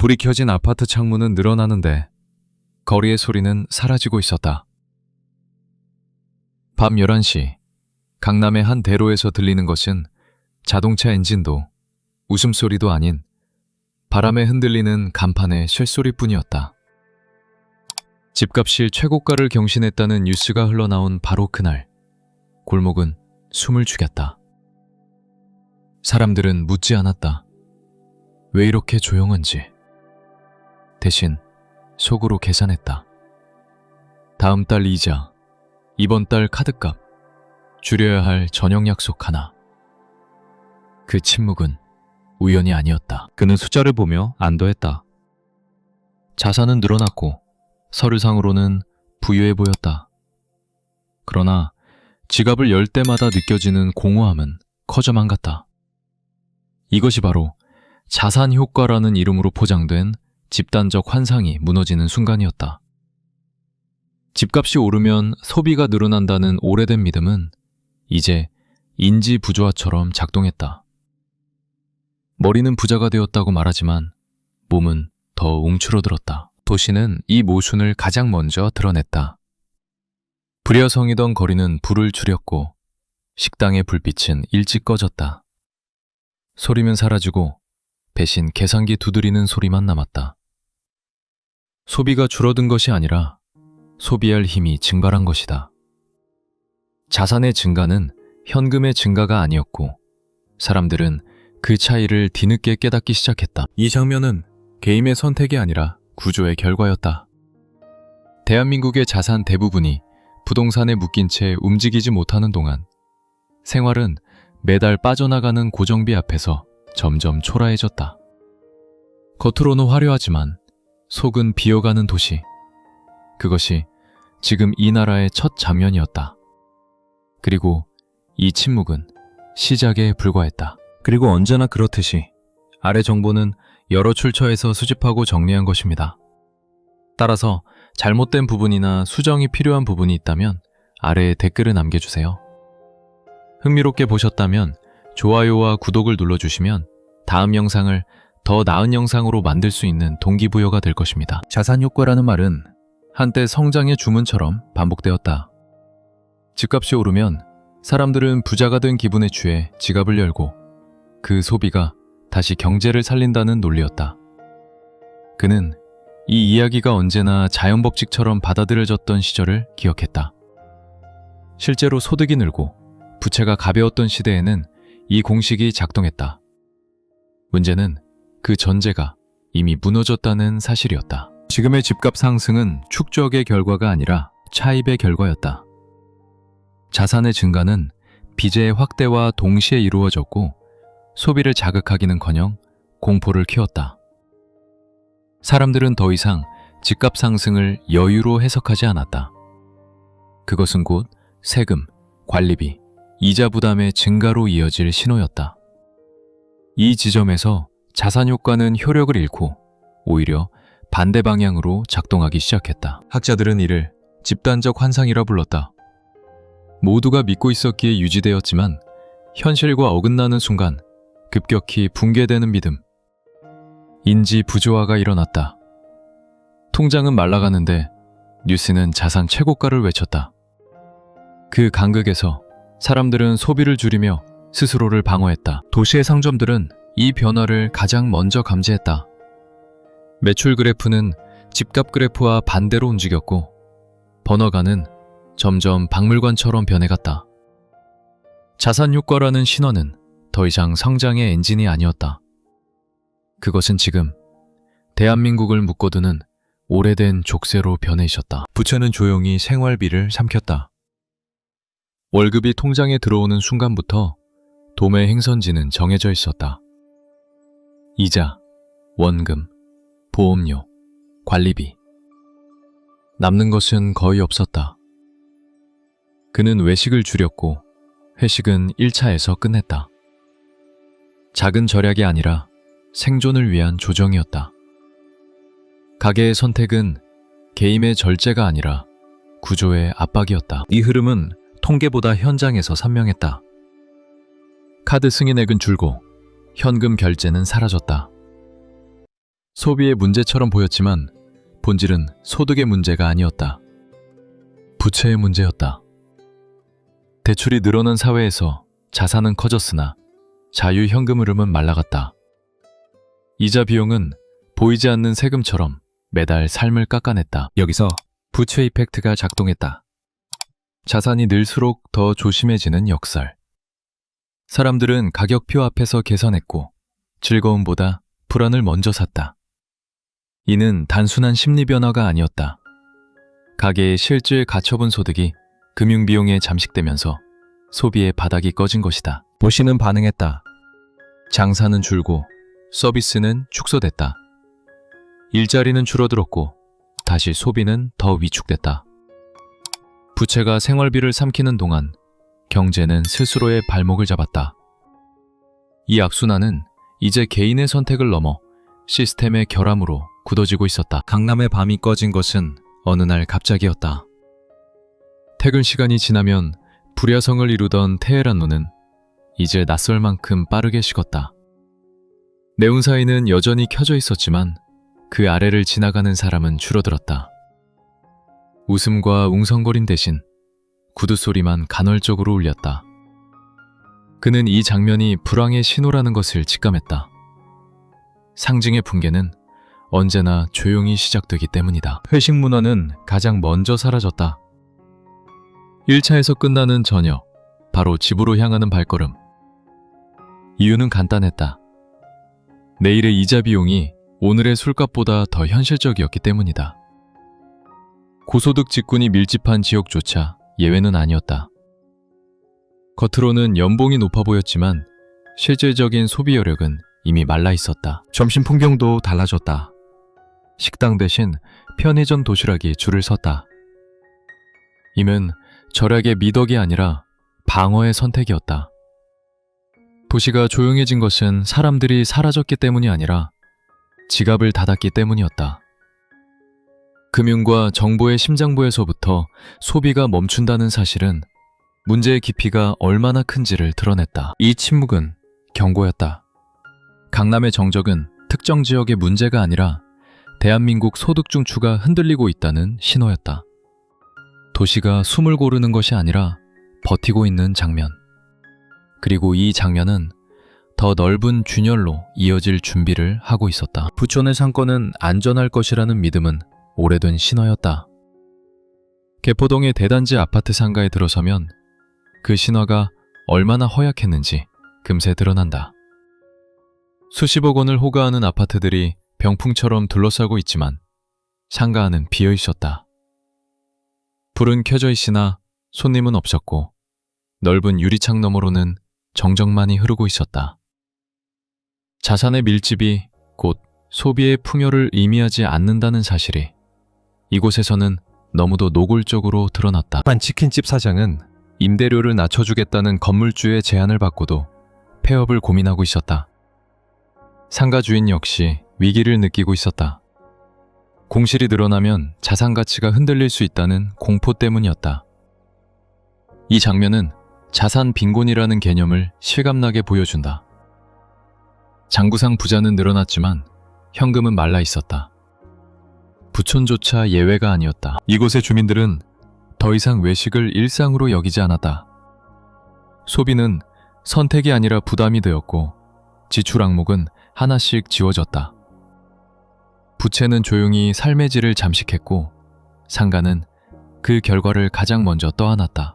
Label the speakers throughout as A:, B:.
A: 불이 켜진 아파트 창문은 늘어나는데 거리의 소리는 사라지고 있었다. 밤 11시 강남의 한 대로에서 들리는 것은 자동차 엔진도 웃음소리도 아닌 바람에 흔들리는 간판의 쇳소리뿐이었다. 집값이 최고가를 경신했다는 뉴스가 흘러나온 바로 그날 골목은 숨을 죽였다. 사람들은 묻지 않았다. 왜 이렇게 조용한지. 대신 속으로 계산했다. 다음 달 이자, 이번 달 카드값, 줄여야 할 저녁 약속 하나. 그 침묵은 우연이 아니었다. 그는 숫자를 보며 안도했다. 자산은 늘어났고 서류상으로는 부유해 보였다. 그러나 지갑을 열 때마다 느껴지는 공허함은 커져만 갔다. 이것이 바로 자산 효과라는 이름으로 포장된 집단적 환상이 무너지는 순간이었다. 집값이 오르면 소비가 늘어난다는 오래된 믿음은 이제 인지 부조화처럼 작동했다. 머리는 부자가 되었다고 말하지만 몸은 더 움츠러들었다. 도시는 이 모순을 가장 먼저 드러냈다. 불여성이던 거리는 불을 줄였고 식당의 불빛은 일찍 꺼졌다. 소리면 사라지고 대신 계산기 두드리는 소리만 남았다. 소비가 줄어든 것이 아니라 소비할 힘이 증발한 것이다. 자산의 증가는 현금의 증가가 아니었고 사람들은 그 차이를 뒤늦게 깨닫기 시작했다. 이 장면은 개인의 선택이 아니라 구조의 결과였다. 대한민국의 자산 대부분이 부동산에 묶인 채 움직이지 못하는 동안 생활은 매달 빠져나가는 고정비 앞에서 점점 초라해졌다. 겉으로는 화려하지만 속은 비어가는 도시. 그것이 지금 이 나라의 첫 장면이었다. 그리고 이 침묵은 시작에 불과했다. 그리고 언제나 그렇듯이 아래 정보는 여러 출처에서 수집하고 정리한 것입니다. 따라서 잘못된 부분이나 수정이 필요한 부분이 있다면 아래에 댓글을 남겨주세요. 흥미롭게 보셨다면 좋아요와 구독을 눌러주시면 다음 영상을 더 나은 영상으로 만들 수 있는 동기부여가 될 것입니다. 자산 효과라는 말은 한때 성장의 주문처럼 반복되었다. 집값이 오르면 사람들은 부자가 된 기분에 취해 지갑을 열고 그 소비가 다시 경제를 살린다는 논리였다. 그는 이 이야기가 언제나 자연법칙처럼 받아들여졌던 시절을 기억했다. 실제로 소득이 늘고 부채가 가벼웠던 시대에는 이 공식이 작동했다. 문제는 그 전제가 이미 무너졌다는 사실이었다. 지금의 집값 상승은 축적의 결과가 아니라 차입의 결과였다. 자산의 증가는 빚의 확대와 동시에 이루어졌고 소비를 자극하기는커녕 공포를 키웠다. 사람들은 더 이상 집값 상승을 여유로 해석하지 않았다. 그것은 곧 세금, 관리비, 이자 부담의 증가로 이어질 신호였다. 이 지점에서 자산 효과는 효력을 잃고 오히려 반대 방향으로 작동하기 시작했다. 학자들은 이를 집단적 환상이라 불렀다. 모두가 믿고 있었기에 유지되었지만 현실과 어긋나는 순간 급격히 붕괴되는 믿음. 인지 부조화가 일어났다. 통장은 말라가는데 뉴스는 자산 최고가를 외쳤다. 그 간극에서 사람들은 소비를 줄이며 스스로를 방어했다. 도시의 상점들은 이 변화를 가장 먼저 감지했다. 매출 그래프는 집값 그래프와 반대로 움직였고 번화가는 점점 박물관처럼 변해갔다. 자산 효과라는 신화는 더 이상 성장의 엔진이 아니었다. 그것은 지금 대한민국을 묶어두는 오래된 족쇄로 변해 있었다. 부채는 조용히 생활비를 삼켰다. 월급이 통장에 들어오는 순간부터 도매 행선지는 정해져 있었다. 이자, 원금, 보험료, 관리비. 남는 것은 거의 없었다. 그는 외식을 줄였고 회식은 1차에서 끝냈다. 작은 절약이 아니라 생존을 위한 조정이었다. 가게의 선택은 개임의 절제가 아니라 구조의 압박이었다. 이 흐름은 통계보다 현장에서 선명했다. 카드 승인액은 줄고 현금 결제는 사라졌다. 소비의 문제처럼 보였지만 본질은 소득의 문제가 아니었다. 부채의 문제였다. 대출이 늘어난 사회에서 자산은 커졌으나 자유 현금 흐름은 말라갔다. 이자 비용은 보이지 않는 세금처럼 매달 삶을 깎아냈다. 여기서 부채 이펙트가 작동했다. 자산이 늘수록 더 조심해지는 역설. 사람들은 가격표 앞에서 계산했고 즐거움보다 불안을 먼저 샀다. 이는 단순한 심리 변화가 아니었다. 가계의 실질 가처분 소득이 금융 비용에 잠식되면서 소비의 바닥이 꺼진 것이다. 도시는 반응했다. 장사는 줄고 서비스는 축소됐다. 일자리는 줄어들었고 다시 소비는 더 위축됐다. 부채가 생활비를 삼키는 동안 경제는 스스로의 발목을 잡았다. 이 악순환은 이제 개인의 선택을 넘어 시스템의 결함으로 굳어지고 있었다. 강남의 밤이 꺼진 것은 어느 날 갑자기였다. 퇴근 시간이 지나면 불야성을 이루던 테헤란로는 이제 낯설 만큼 빠르게 식었다. 네온 사이는 여전히 켜져 있었지만 그 아래를 지나가는 사람은 줄어들었다. 웃음과 웅성거림 대신 구두 소리만 간헐적으로 울렸다. 그는 이 장면이 불황의 신호라는 것을 직감했다. 상징의 붕괴는 언제나 조용히 시작되기 때문이다. 회식 문화는 가장 먼저 사라졌다. 1차에서 끝나는 저녁, 바로 집으로 향하는 발걸음. 이유는 간단했다. 내일의 이자 비용이 오늘의 술값보다 더 현실적이었기 때문이다. 고소득 직군이 밀집한 지역조차 예외는 아니었다. 겉으로는 연봉이 높아 보였지만 실질적인 소비 여력은 이미 말라 있었다. 점심 풍경도 달라졌다. 식당 대신 편의점 도시락이 줄을 섰다. 이는 절약의 미덕이 아니라 방어의 선택이었다. 도시가 조용해진 것은 사람들이 사라졌기 때문이 아니라 지갑을 닫았기 때문이었다. 금융과 정보의 심장부에서부터 소비가 멈춘다는 사실은 문제의 깊이가 얼마나 큰지를 드러냈다. 이 침묵은 경고였다. 강남의 정적은 특정 지역의 문제가 아니라 대한민국 소득 중추가 흔들리고 있다는 신호였다. 도시가 숨을 고르는 것이 아니라 버티고 있는 장면. 그리고 이 장면은 더 넓은 균열로 이어질 준비를 하고 있었다. 부촌의 상권은 안전할 것이라는 믿음은 오래된 신화였다. 개포동의 대단지 아파트 상가에 들어서면 그 신화가 얼마나 허약했는지 금세 드러난다. 수십억 원을 호가하는 아파트들이 병풍처럼 둘러싸고 있지만 상가 안은 비어 있었다. 불은 켜져 있으나 손님은 없었고 넓은 유리창 너머로는 정적만이 흐르고 있었다. 자산의 밀집이 곧 소비의 풍요를 의미하지 않는다는 사실이 이곳에서는 너무도 노골적으로 드러났다. 한 치킨집 사장은 임대료를 낮춰주겠다는 건물주의 제안을 받고도 폐업을 고민하고 있었다. 상가 주인 역시 위기를 느끼고 있었다. 공실이 늘어나면 자산 가치가 흔들릴 수 있다는 공포 때문이었다. 이 장면은 자산 빈곤이라는 개념을 실감나게 보여준다. 장구상 부자는 늘어났지만 현금은 말라 있었다. 부촌조차 예외가 아니었다. 이곳의 주민들은 더 이상 외식을 일상으로 여기지 않았다. 소비는 선택이 아니라 부담이 되었고 지출 항목은 하나씩 지워졌다. 부채는 조용히 삶의 질을 잠식했고 상가는 그 결과를 가장 먼저 떠안았다.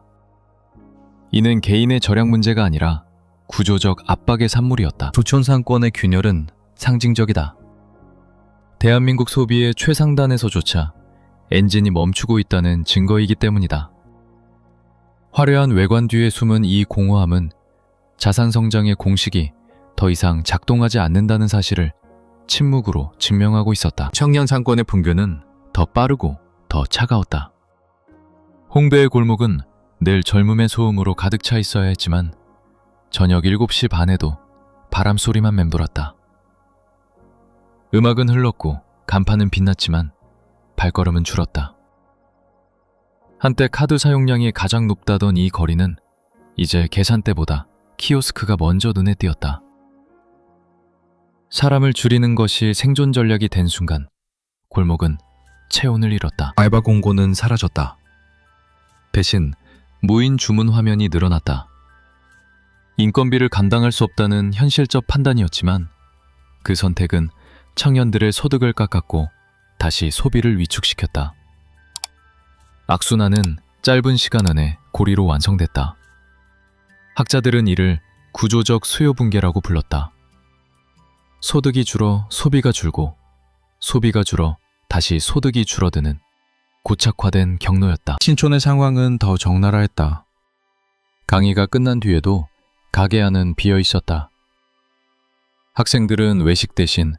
A: 이는 개인의 절약 문제가 아니라 구조적 압박의 산물이었다. 부촌 상권의 균열은 상징적이다. 대한민국 소비의 최상단에서조차 엔진이 멈추고 있다는 증거이기 때문이다. 화려한 외관 뒤에 숨은 이 공허함은 자산 성장의 공식이 더 이상 작동하지 않는다는 사실을 침묵으로 증명하고 있었다. 청년 상권의 붕괴는 더 빠르고 더 차가웠다. 홍대의 골목은 늘 젊음의 소음으로 가득 차 있어야 했지만 저녁 7시 반에도 바람 소리만 맴돌았다. 음악은 흘렀고 간판은 빛났지만 발걸음은 줄었다. 한때 카드 사용량이 가장 높다던 이 거리는 이제 계산대보다 키오스크가 먼저 눈에 띄었다. 사람을 줄이는 것이 생존 전략이 된 순간 골목은 체온을 잃었다. 알바 공고는 사라졌다. 대신 무인 주문 화면이 늘어났다. 인건비를 감당할 수 없다는 현실적 판단이었지만 그 선택은 청년들의 소득을 깎았고 다시 소비를 위축시켰다. 악순환은 짧은 시간 안에 고리로 완성됐다. 학자들은 이를 구조적 수요 붕괴라고 불렀다. 소득이 줄어 소비가 줄고 소비가 줄어 다시 소득이 줄어드는 고착화된 경로였다. 신촌의 상황은 더 적나라했다. 강의가 끝난 뒤에도 가게 안은 비어 있었다. 학생들은 외식 대신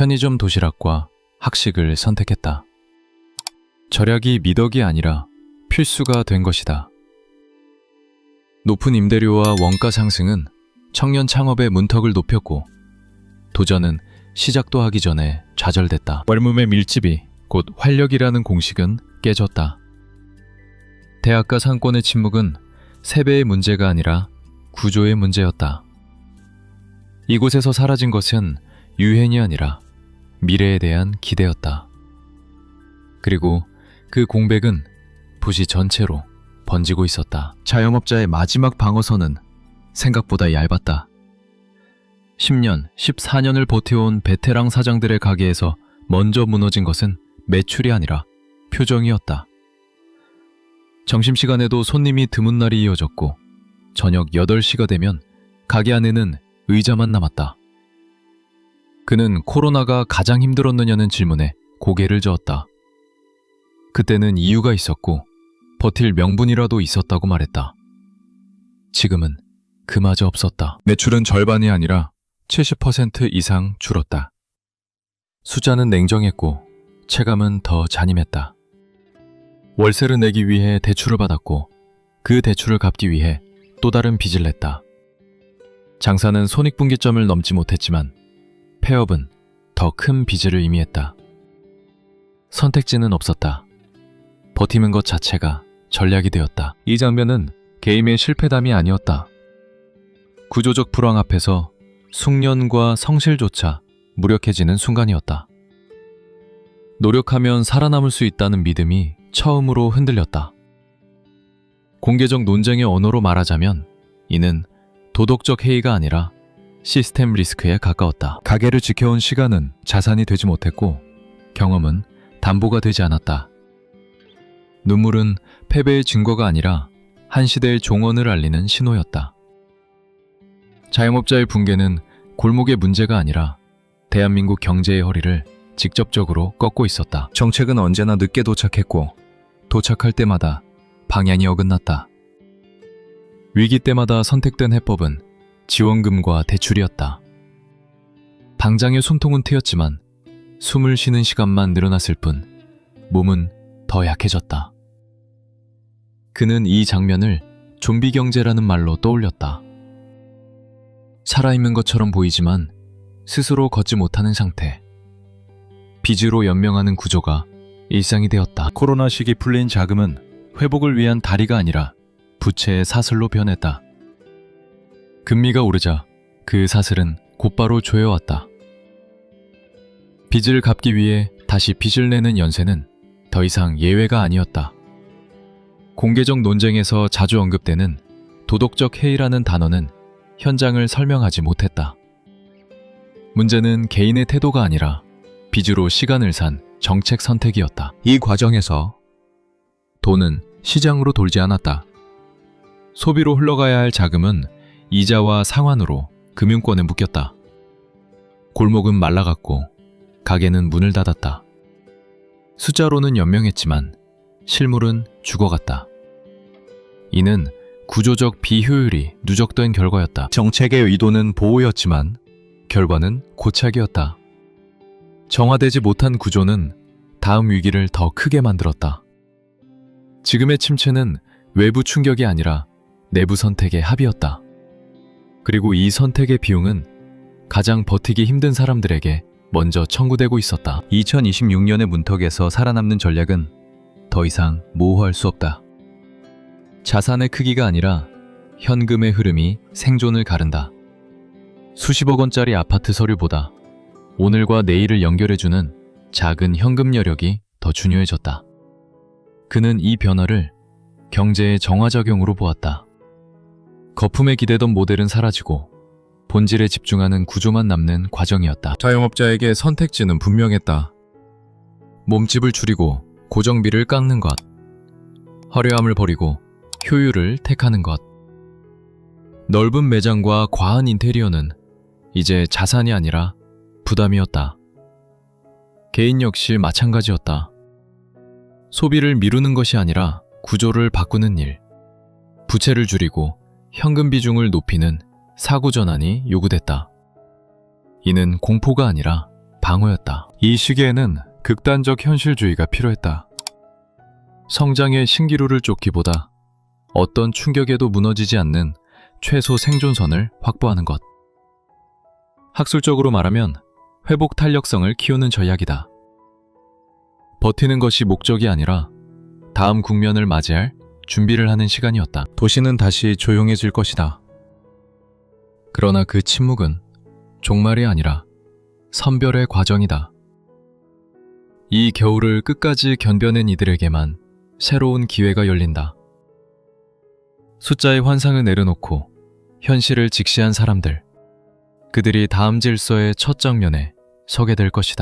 A: 편의점 도시락과 학식을 선택했다. 절약이 미덕이 아니라 필수가 된 것이다. 높은 임대료와 원가 상승은 청년 창업의 문턱을 높였고 도전은 시작도 하기 전에 좌절됐다. 월몸의 밀집이 곧 활력이라는 공식은 깨졌다. 대학가 상권의 침묵은 세배의 문제가 아니라 구조의 문제였다. 이곳에서 사라진 것은 유행이 아니라 미래에 대한 기대였다. 그리고 그 공백은 부시 전체로 번지고 있었다. 자영업자의 마지막 방어선은 생각보다 얇았다. 10년, 14년을 버텨온 베테랑 사장들의 가게에서 먼저 무너진 것은 매출이 아니라 표정이었다. 점심시간에도 손님이 드문 날이 이어졌고 저녁 8시가 되면 가게 안에는 의자만 남았다. 그는 코로나가 가장 힘들었느냐는 질문에 고개를 저었다. 그때는 이유가 있었고 버틸 명분이라도 있었다고 말했다. 지금은 그마저 없었다. 매출은 절반이 아니라 70% 이상 줄었다. 숫자는 냉정했고 체감은 더 잔인했다. 월세를 내기 위해 대출을 받았고 그 대출을 갚기 위해 또 다른 빚을 냈다. 장사는 손익분기점을 넘지 못했지만 폐업은 더 큰 빚을 의미했다. 선택지는 없었다. 버티는 것 자체가 전략이 되었다. 이 장면은 게임의 실패담이 아니었다. 구조적 불황 앞에서 숙련과 성실조차 무력해지는 순간이었다. 노력하면 살아남을 수 있다는 믿음이 처음으로 흔들렸다. 공개적 논쟁의 언어로 말하자면 이는 도덕적 해이가 아니라 시스템 리스크에 가까웠다. 가게를 지켜온 시간은 자산이 되지 못했고 경험은 담보가 되지 않았다. 눈물은 패배의 증거가 아니라 한 시대의 종언을 알리는 신호였다. 자영업자의 붕괴는 골목의 문제가 아니라 대한민국 경제의 허리를 직접적으로 꺾고 있었다. 정책은 언제나 늦게 도착했고 도착할 때마다 방향이 어긋났다. 위기 때마다 선택된 해법은 지원금과 대출이었다. 당장의 손통은 트였지만 숨을 쉬는 시간만 늘어났을 뿐 몸은 더 약해졌다. 그는 이 장면을 좀비 경제라는 말로 떠올렸다. 살아있는 것처럼 보이지만 스스로 걷지 못하는 상태. 빚으로 연명하는 구조가 일상이 되었다. 코로나 시기 풀린 자금은 회복을 위한 다리가 아니라 부채의 사슬로 변했다. 금리가 오르자 그 사슬은 곧바로 조여왔다. 빚을 갚기 위해 다시 빚을 내는 연쇄는 더 이상 예외가 아니었다. 공개적 논쟁에서 자주 언급되는 도덕적 해이라는 단어는 현장을 설명하지 못했다. 문제는 개인의 태도가 아니라 빚으로 시간을 산 정책 선택이었다. 이 과정에서 돈은 시장으로 돌지 않았다. 소비로 흘러가야 할 자금은 이자와 상환으로 금융권에 묶였다. 골목은 말라갔고 가게는 문을 닫았다. 숫자로는 연명했지만 실물은 죽어갔다. 이는 구조적 비효율이 누적된 결과였다. 정책의 의도는 보호였지만 결과는 고착이었다. 정화되지 못한 구조는 다음 위기를 더 크게 만들었다. 지금의 침체는 외부 충격이 아니라 내부 선택의 합이었다. 그리고 이 선택의 비용은 가장 버티기 힘든 사람들에게 먼저 청구되고 있었다. 2026년의 문턱에서 살아남는 전략은 더 이상 모호할 수 없다. 자산의 크기가 아니라 현금의 흐름이 생존을 가른다. 수십억 원짜리 아파트 서류보다 오늘과 내일을 연결해주는 작은 현금 여력이 더 중요해졌다. 그는 이 변화를 경제의 정화작용으로 보았다. 거품에 기대던 모델은 사라지고 본질에 집중하는 구조만 남는 과정이었다. 자영업자에게 선택지는 분명했다. 몸집을 줄이고 고정비를 깎는 것. 화려함을 버리고 효율을 택하는 것. 넓은 매장과 과한 인테리어는 이제 자산이 아니라 부담이었다. 개인 역시 마찬가지였다. 소비를 미루는 것이 아니라 구조를 바꾸는 일. 부채를 줄이고 현금 비중을 높이는 사고 전환이 요구됐다. 이는 공포가 아니라 방어였다. 이 시기에는 극단적 현실주의가 필요했다. 성장의 신기루를 쫓기보다 어떤 충격에도 무너지지 않는 최소 생존선을 확보하는 것. 학술적으로 말하면 회복 탄력성을 키우는 전략이다. 버티는 것이 목적이 아니라 다음 국면을 맞이할 준비를 하는 시간이었다. 도시는 다시 조용해질 것이다. 그러나 그 침묵은 종말이 아니라 선별의 과정이다. 이 겨울을 끝까지 견뎌낸 이들에게만 새로운 기회가 열린다. 숫자의 환상을 내려놓고 현실을 직시한 사람들. 그들이 다음 질서의 첫 장면에 서게 될 것이다.